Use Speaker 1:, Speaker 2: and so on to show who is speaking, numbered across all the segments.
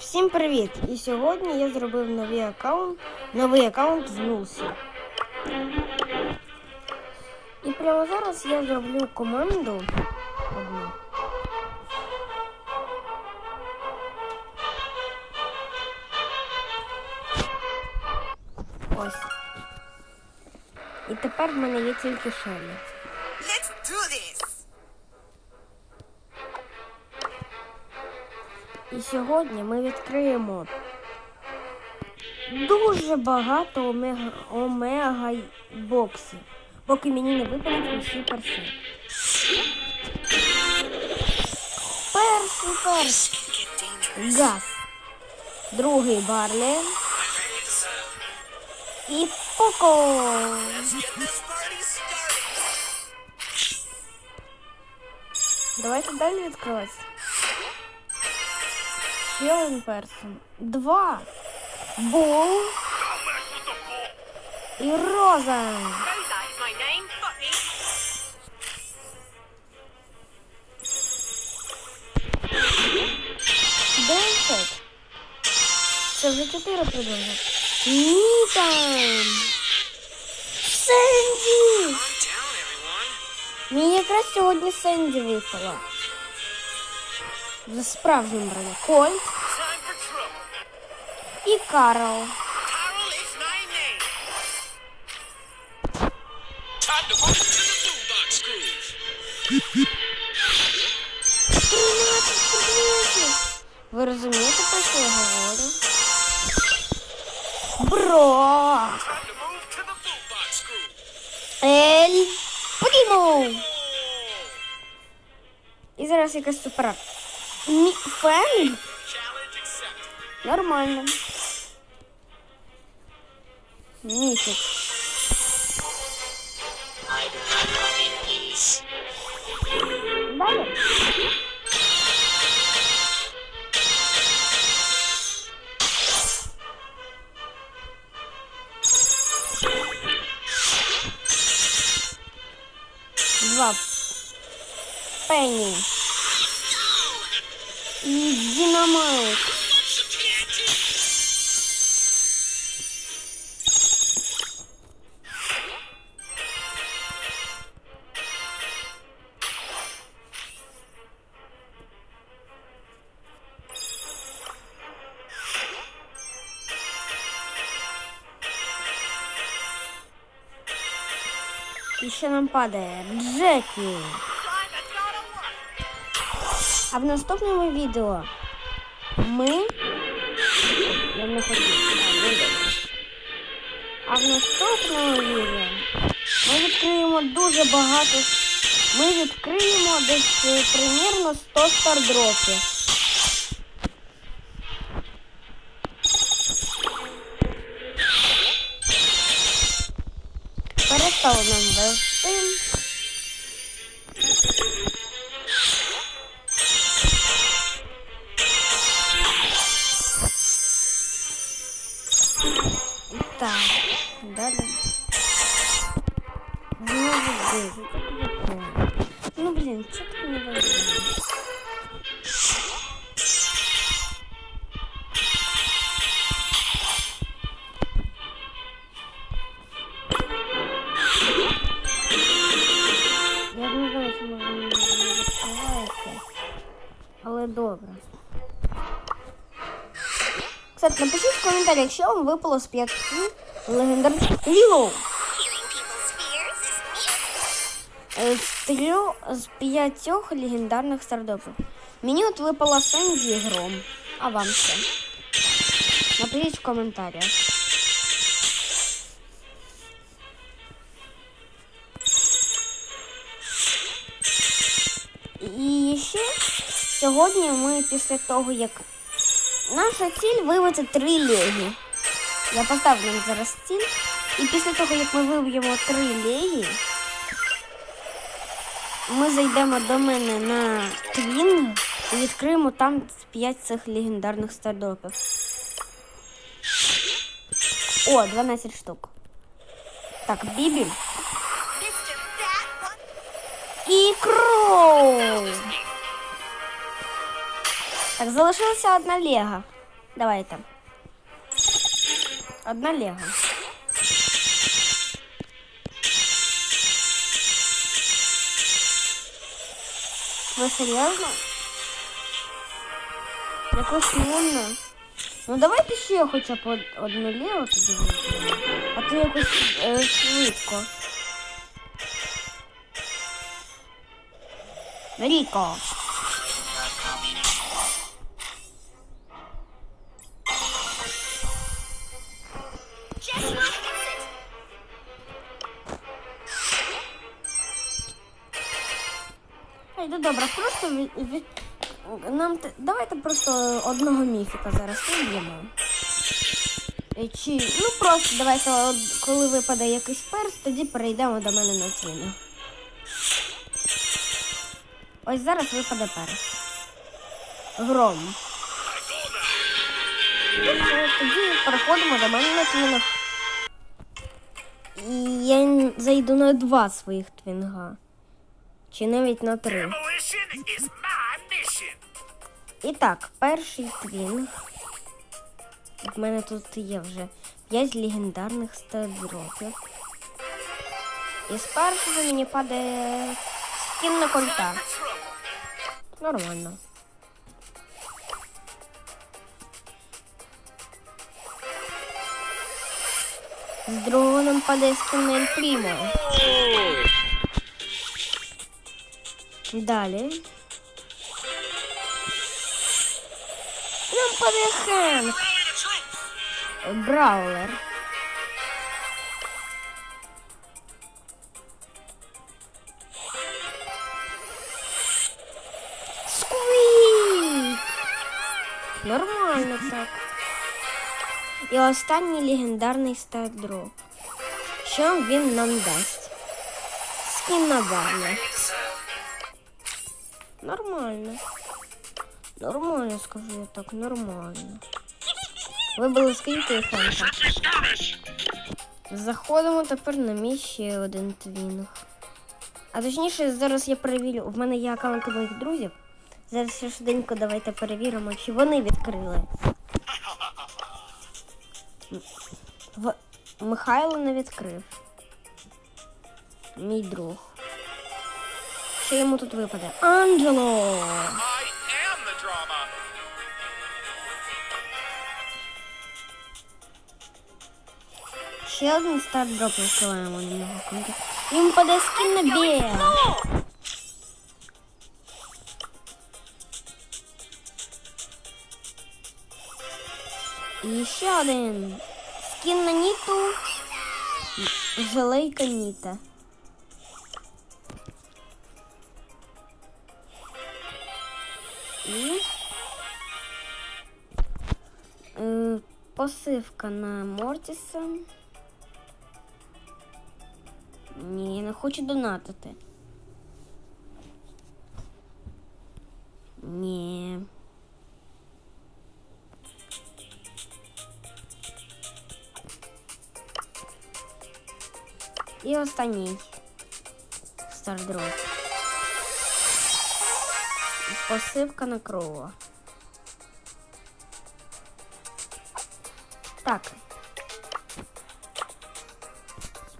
Speaker 1: Всім привіт! І сьогодні я зробив новий аккаунт, новий аккаунт в Нулсі. І прямо зараз я зроблю команду одну. Ось. І тепер в мене є тільки Шелі.
Speaker 2: Let's do this!
Speaker 1: І сьогодні ми відкриємо дуже багато омега, омега боксів, поки мені не випадуть усі перси. Перший перс газ, другий барлі і поко. Давайте далі відкривати. Ще один персон. Два. Бул. І роза.
Speaker 2: Rosa is my name, Bucky.
Speaker 1: Десять. Це вже чотири придумав. Ні там. Сенді.
Speaker 2: Calm down, everyone.
Speaker 1: Мені якраз сьогодні Сенді випала. За справжнім броня. Кольт і Карл.
Speaker 2: Carol is my name. Time to move to the toolbox, Scrooge.
Speaker 1: 13 предметів. Ви розумієте, про що я говорю? Бро. Ель Прімо. І зараз якась супер. Мі... Фен?
Speaker 2: Challenge accepted.
Speaker 1: Нормально. Місяць. Далі. Два. Пенні. І динамайт. І ще нам падає Джекі. А в наступному відео ми. Я не хочу. А, в наступному відео ми відкриємо дуже багато. Ми відкриємо десь е, примірно 100 стардропів. Добре. Кстати, напишіть в коментарях, що вам випало з п'яти легендарних. Е, З трьох з п'ятьох легендарних стардопів. Мені от випала Сенді Гром. А вам що? Напишіть в коментарях. Сьогодні ми після того, як наша ціль вивити три легі. Я поставлю нам зараз ціль. І після того, як ми виб'ємо три легі, ми зайдемо до мене на твін і відкриємо там 5 цих легендарних стардопів. О, 12 штук. Так, Бібі. І Кроу. Так, залишилася одна лего. Давайте. Одна лего. Ви серйозно? Якось нудно. Ну давайте ще хоча б од- одну лего тоді візьмемо. А то якось е, швидко. Ріко. Ай, ну добре, просто нам давайте просто одного міфіка зараз виб'ємо. Е, Чи ну просто давайте, коли випаде якийсь перс, тоді перейдемо до мене на твіну. Ось зараз випаде перс. Гром. Тоді переходимо до мене на твінах. І я зайду на два своїх твінга. Чи навіть на три. І так, перший твінг. В мене тут є вже 5 легендарних стадропів. І з першого мені падає скін на кольта. Нормально. З другого нам падає скін на Ель Прімо. Далі. Нам падає Хенк.
Speaker 3: Rally the troops.
Speaker 1: Браулер. Сквік! Нормально так. І останній легендарний стардроп. Що він нам дасть? Скін на Барна. Нормально. Нормально, скажу я так, нормально. Вибили скільки і
Speaker 3: skirmish.
Speaker 1: Заходимо тепер на мій ще один твінг. А точніше, зараз я перевірю. В мене є аккаунти моїх друзів. Зараз ще швиденько давайте перевіримо, чи вони відкрили. В... Михайло не відкрив. Мій друг. Що йому тут випаде? Анджело!
Speaker 3: I am the drama.
Speaker 1: Ще один старт дроп відкриваємо на нього конту. Йому паде скін на біг. І ще один. Скін на Ніту. Желейка Ніта. посивка на Мортіса. Ні, я не хочу донатити. Ні. І останній стардроп. Посивка на крова. Так.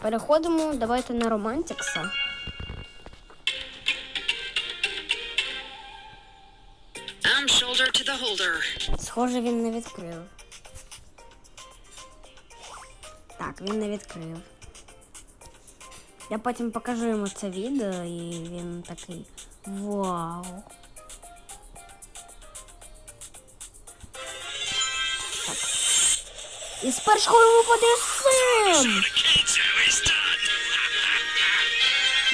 Speaker 1: Переходимо, давайте на Романтикса.
Speaker 4: I'm shoulder to the holder.
Speaker 1: Схоже, він не відкрив. Так, він не відкрив. Я потім покажу йому це відео, і він такий вау. І з першого йому
Speaker 3: done.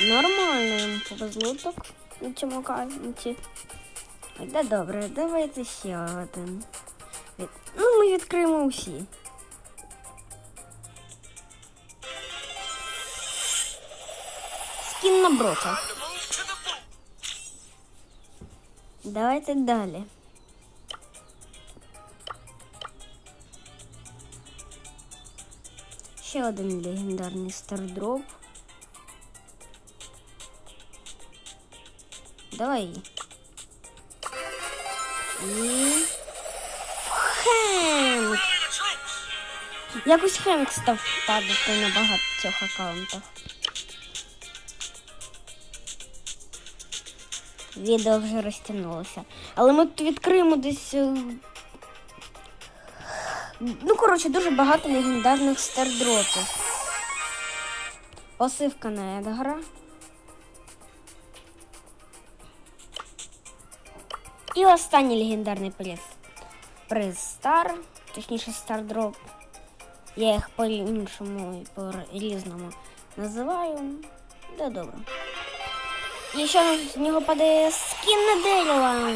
Speaker 1: Нормально йому повезло так на цьому кайфі. Да добре, давайте ще один. Ну, ми відкриємо усі. Скін на
Speaker 3: boot.
Speaker 1: Давайте далі. Ще один легендарний стардроп. Давай. І... Хенк! Якось Хенк став падати на багатьох аккаунтах. Відео вже розтягнулося. Але ми тут відкриємо десь. Ну, коротше, дуже багато легендарних стардропів. Посивка на Едгара. І останній легендарний приз. Приз Стар, точніше стардроп. Я їх по-іншому і по-різному називаю. Да добре. І ще з нього падає скін на дерева.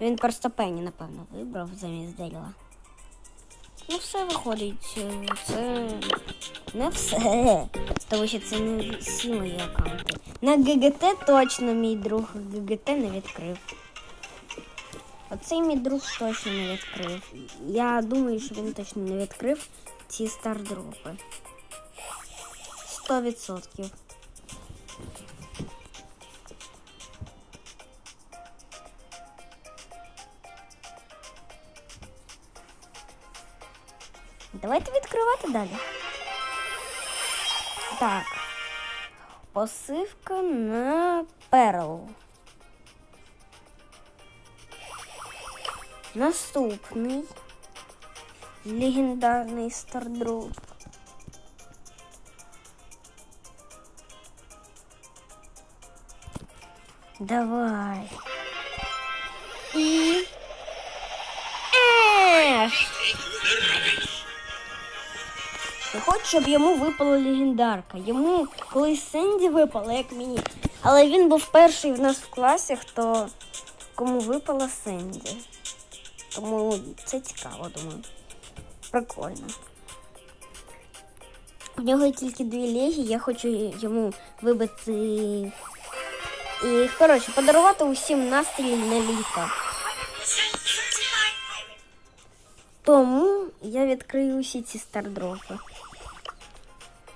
Speaker 1: Він просто пені, напевно, вибрав замість Деліла. Ну, все виходить. Е, це не все. Тому що це не всі мої аккаунти. На ГГТ точно мій друг ГГТ не відкрив. Оцей мій друг точно не відкрив. Я думаю, що він точно не відкрив ці стардропи. 100%. Давайте відкривати далі. Так. Посивка на перл. Наступний легендарний стардроп. Давай. І Я хочу, щоб йому випала легендарка. Йому колись Сенді випала, як мені. Але він був перший в нас в класі, хто кому випала Сенді. Тому це цікаво, думаю. Прикольно. У нього тільки дві легі, я хочу йому вибити. І, коротше, подарувати усім настрій на літо. Тому я відкрию усі ці стардропи.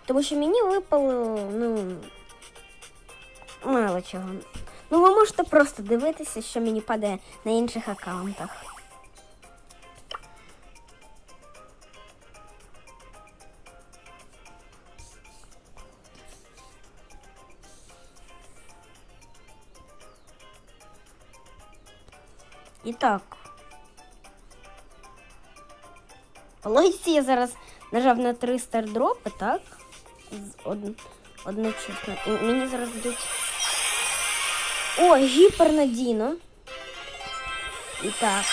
Speaker 1: Тому що мені випало, ну. Мало чого. Ну, ви можете просто дивитися, що мені падає на інших аккаунтах. І так. Логіці я зараз нажав на три стардропи, так? Од... Одночасно. Мені зараз дадуть. О, гіпернадійно. І так.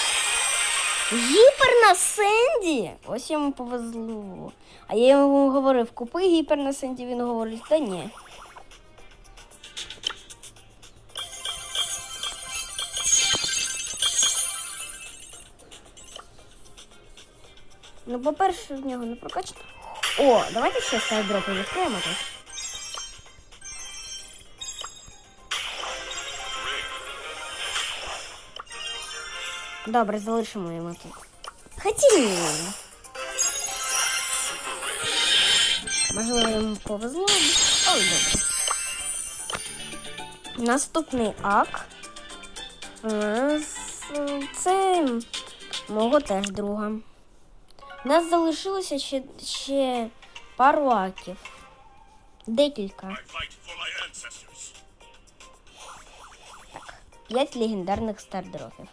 Speaker 1: Гіпер на Сенді! Ось йому повезло. А я йому говорив, купи гіпер на Сенді, він говорить, та ні. Ну, по-перше, в нього не прокачано. О, давайте ще стардропи відкриємо тут. Добре, залишимо йому тут. Хотіли. Можливо, йому повезло, але добре. Наступний ак. Е, це мого теж друга. Нас залишилося ще, ще пару аків. Декілька.
Speaker 3: Ancestors.
Speaker 1: П'ять легендарних стардропів.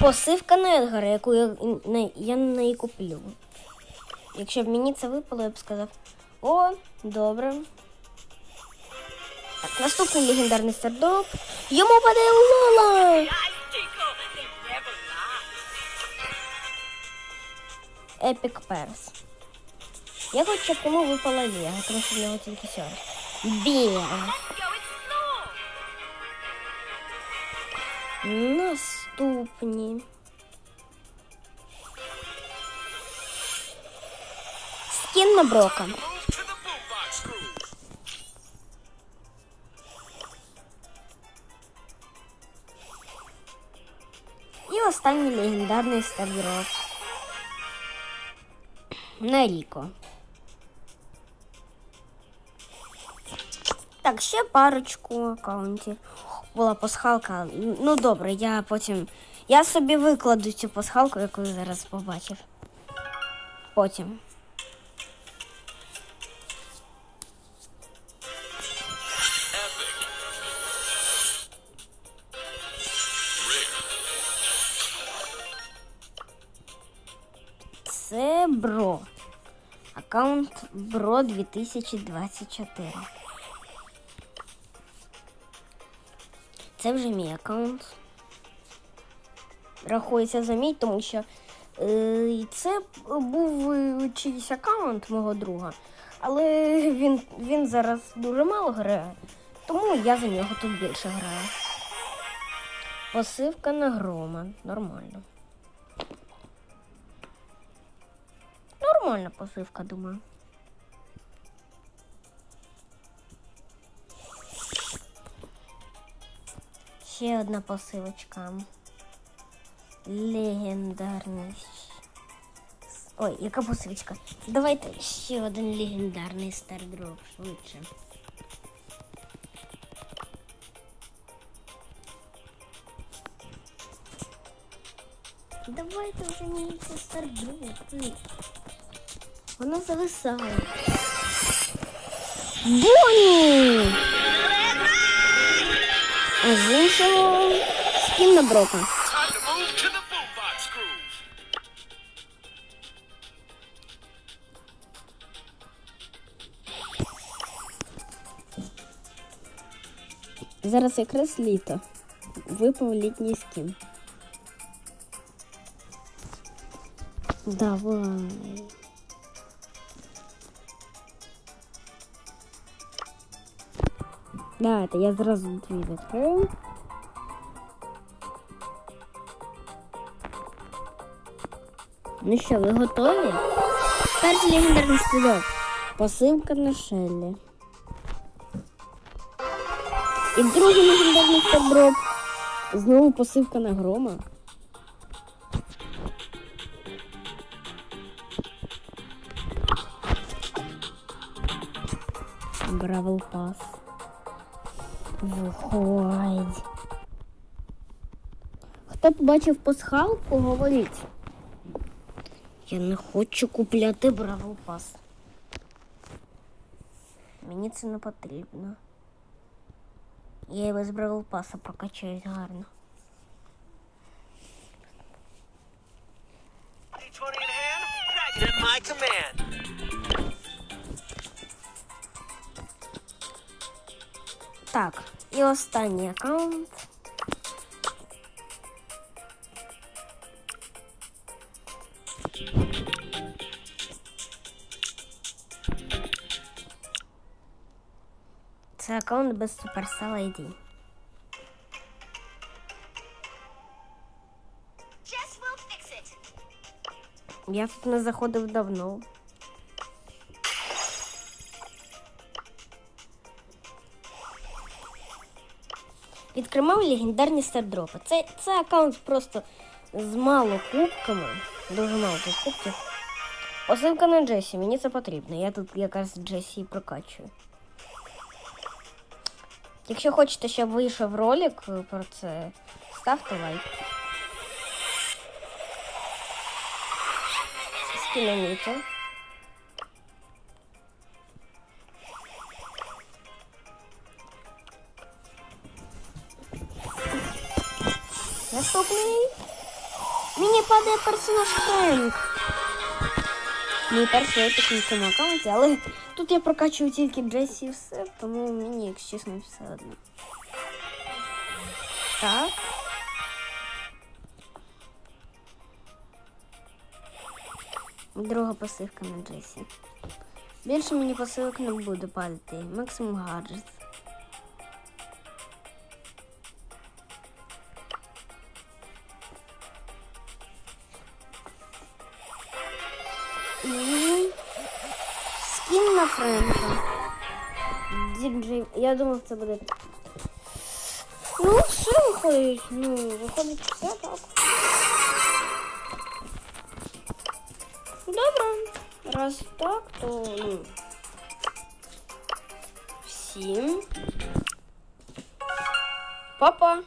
Speaker 1: Посивка на Едгара, яку я, не, я на неї куплю. Якщо б мені це випало, я б сказав: О, добре. Так, наступний легендарний стардроп. Йому падає Лола! Епік Перс. Я хочу, щоб йому випала Лего, тому що в нього тільки сьогодні. Біг. Наступні. Скін на Брока. Останній легендарний стардроп. На Ріко. Так, ще парочку аккаунтів. Була пасхалка. Ну добре, я потім. Я собі викладу цю пасхалку, яку зараз побачив. Потім. Аккаунт Бро 2024. Це вже мій аккаунт. Рахується за мій, тому що е, це був е, чийсь аккаунт мого друга, але він, він зараз дуже мало грає, тому я за нього тут більше граю. Посивка на грома. Нормально. Нормальна посивка, думаю. Ще одна посилочка. Легендарний. с- Ой, яка посилочка? Давайте ще один легендарний стардроп швидше. Давайте вже мені це Воно зависає. Боні! А з іншого скін на брока. Зараз якраз літо. Випав літній скін. Давай. Давайте, я зразу дві відкрию. Ну що, ви готові? Перший легендарний студок. Посилка на Шеллі. І другий легендарний стардроп. Знову посилка на грома. Хто побачив пасхалку, говоріть. Я не хочу купляти Бравл пас. Мені це не потрібно. Я і без Бравл паса прокачаюсь гарно.
Speaker 5: D20 in hand, dragon at my command.
Speaker 1: Так, і останній аккаунт. Це аккаунт без Supercell ID. Я тут не заходив давно. Відкривав легендарні стардропи. Це, це аккаунт просто з мало кубками. Дуже мало тут кубків. Посилка на Джесі, мені це потрібно. Я тут якраз Джесі прокачую. Якщо хочете, щоб вийшов ролик про це, ставте лайк. Скинеміто. Наступний. Мені падає персонаж Френк. Мій перший епік на цьому аккаунті, але тут я прокачую тільки Джесі і все, тому мені, як чесно, все одно. Так. Друга посилка на Джесі. Більше мені посилок не буде падати. Максимум гаджет. Френка. Діджей. Я думав, це буде. Ну, все виходить. Ну, виходить все так. Добре. Раз так, то ну. Всі всім. Па-па!